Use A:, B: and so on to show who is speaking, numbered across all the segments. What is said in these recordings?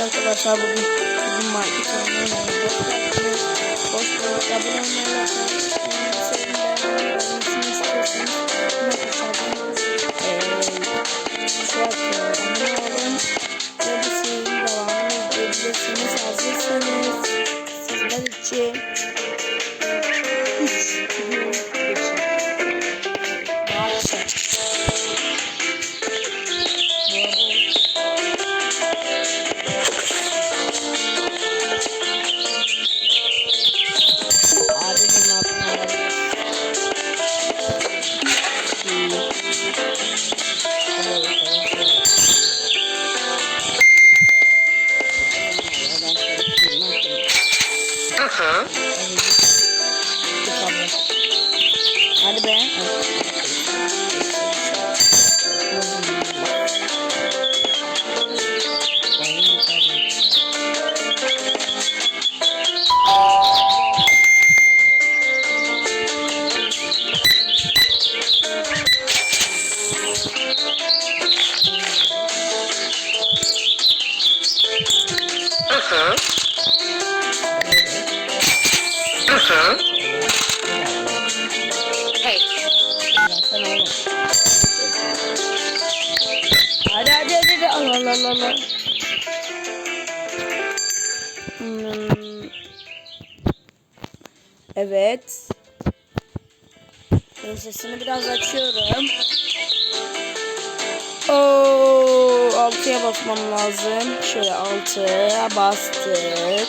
A: arkadaşlar bugün bugün market geldiniz. Hoş bulduk. Abone olmayı unutmayın. Senin Hadi be.
B: Aha.
A: Allah Allah Allah. Hmm. Evet. Ben sesini biraz açıyorum. Oo, altıya basmam lazım. Şöyle altıya bastık.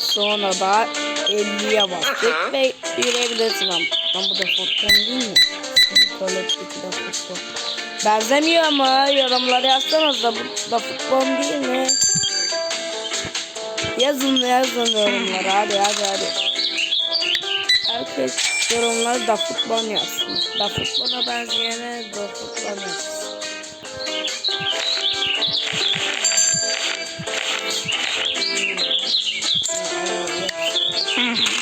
A: Sonra da 50'ye bastık ve yürüyebilirsin ama. Lan bu da futbol değil mi? Bu kolektif de futbol. Benzemiyor ama yorumlara yazsanız da bu da futbol değil mi? Yazın yazın yorumlara hadi hadi hadi. Herkes yorumlara da futbol yazsın. Da futbola benzeyene da futbol yazsın.
B: Aha.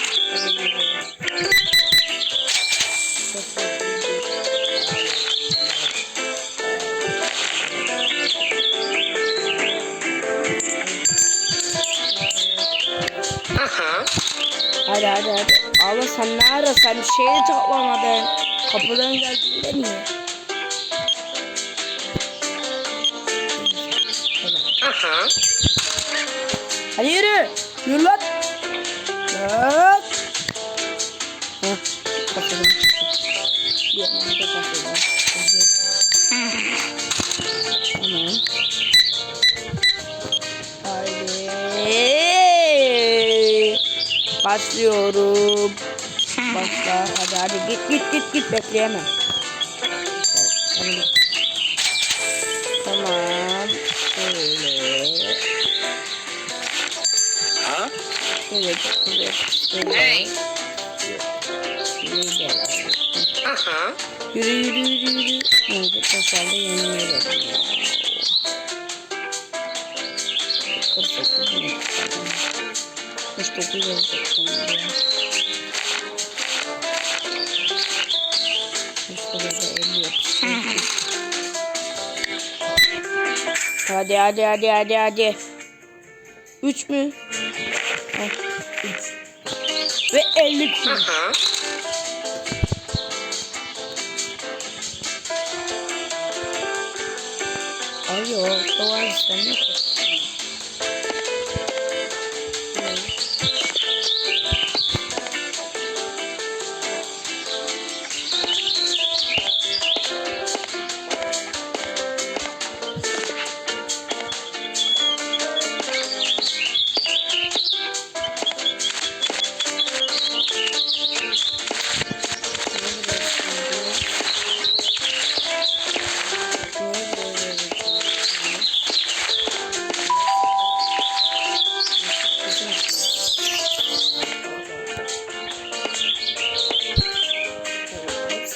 A: Hadi. Abi sen ne ara sen bir şey de toplamadın. Kapıdan geldiğinde niye?
B: Aha.
A: Hadi yürü. Yürü lan. Lan. Heh. Kapıdan. Bir yandan da kapıdan. Başlıyorum. Başla. Hadi hadi git git git git bekleyemem. Tamam. Şöyle.
B: Ha?
A: Şöyle şöyle şöyle.
B: Hey.
A: Yürü.
B: Aha.
A: Yürü yürü yürü yürü. Evet, tekrarda yemeğe geldim ya. 48 bin. 69 yazacaktım ya. İşte burada 50 yapıştı. Hadi hadi hadi hadi hadi. 3 mü? Heh, 3. Ve 50 kuruş.
B: Aha.
A: Ay yok, o var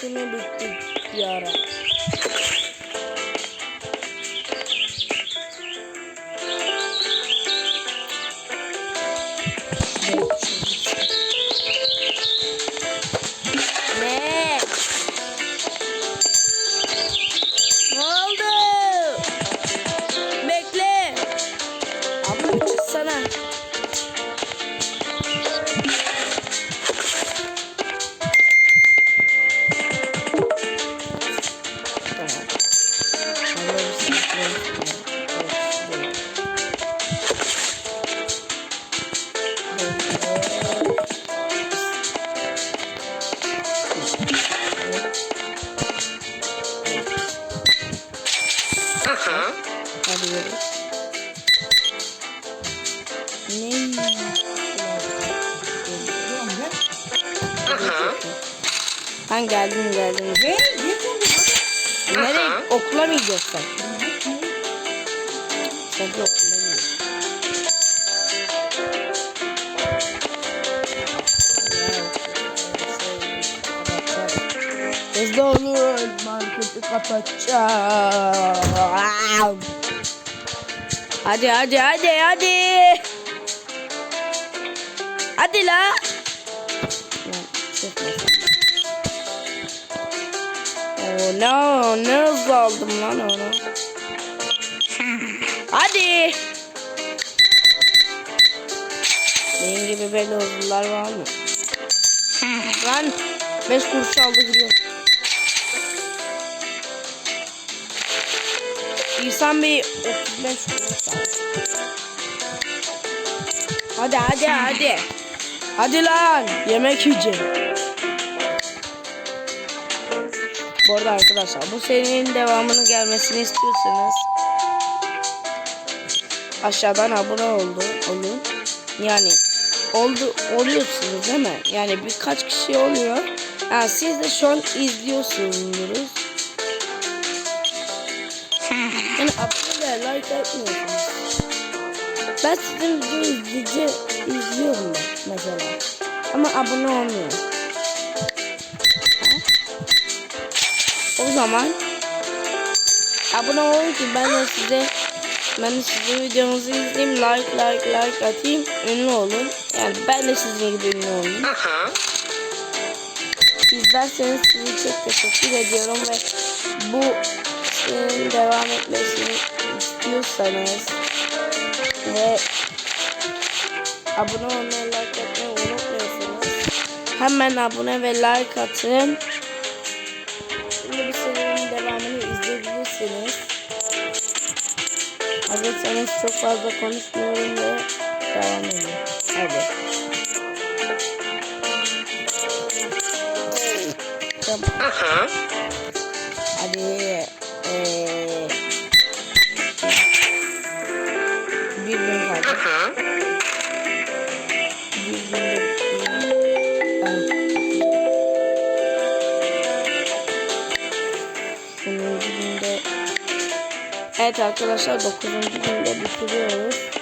A: hepsini
B: bittik
A: bir ara. Ne? Ben geldim geldim.
C: Oldu.
A: Nereye? Okula mı gidiyorsun? Sen de okula gidiyorsun. Hızlı olun. Marketi kapatacağım. Hadi hadi hadi hadi. La. Oo, ne, ne hızlı aldım lan onu. Hadi. Benim gibi böyle hızlılar var mı? Lan 5 kuruş aldı gidiyor. İhsan Bey 35 kuruş aldı. Hadi hadi hadi. Hadi lan yemek yiyeceğim. Bu arada arkadaşlar bu serinin devamının gelmesini istiyorsanız aşağıdan abone oldu olun. Yani oldu oluyorsunuz değil mi? Yani birkaç kişi oluyor. Ha, siz de şu an izliyorsunuz. Yani abone ve like etmiyorsunuz. Ben sizin video izleyici izliyorum ben mesela. Ama abone olmuyorum. O zaman abone olun ki ben de size ben de sizin videonuzu izleyeyim, like like like atayım, ünlü olun. Yani ben de sizin gibi ünlü olayım.
B: Aha.
A: İzlerseniz size çok teşekkür ediyorum ve bu serinin devam etmesini istiyorsanız ve abone olmayı, like atmayı unutmuyorsanız hemen abone ve like atın. Şimdi bu serinin devamını izleyebilirsiniz. Hazırsanız çok fazla konuşmuyorum ve devam edelim. Hadi. Tamam.
B: Aha.
A: Hadi. Eee. Evet arkadaşlar 9. günde bitiriyoruz.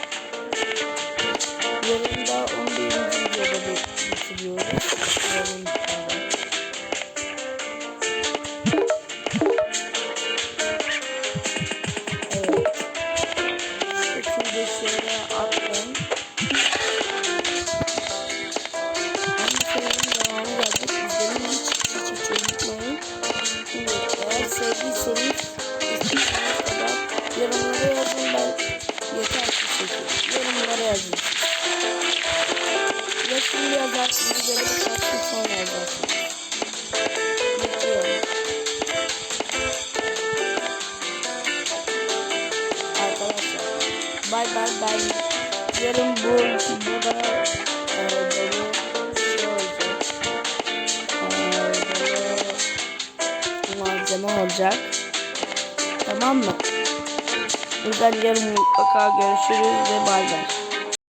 A: Bay bay ben yarın bu burada e, şey. E, dolu malzeme olacak. Tamam mı? O yüzden yarın mutlaka görüşürüz ve bay bay.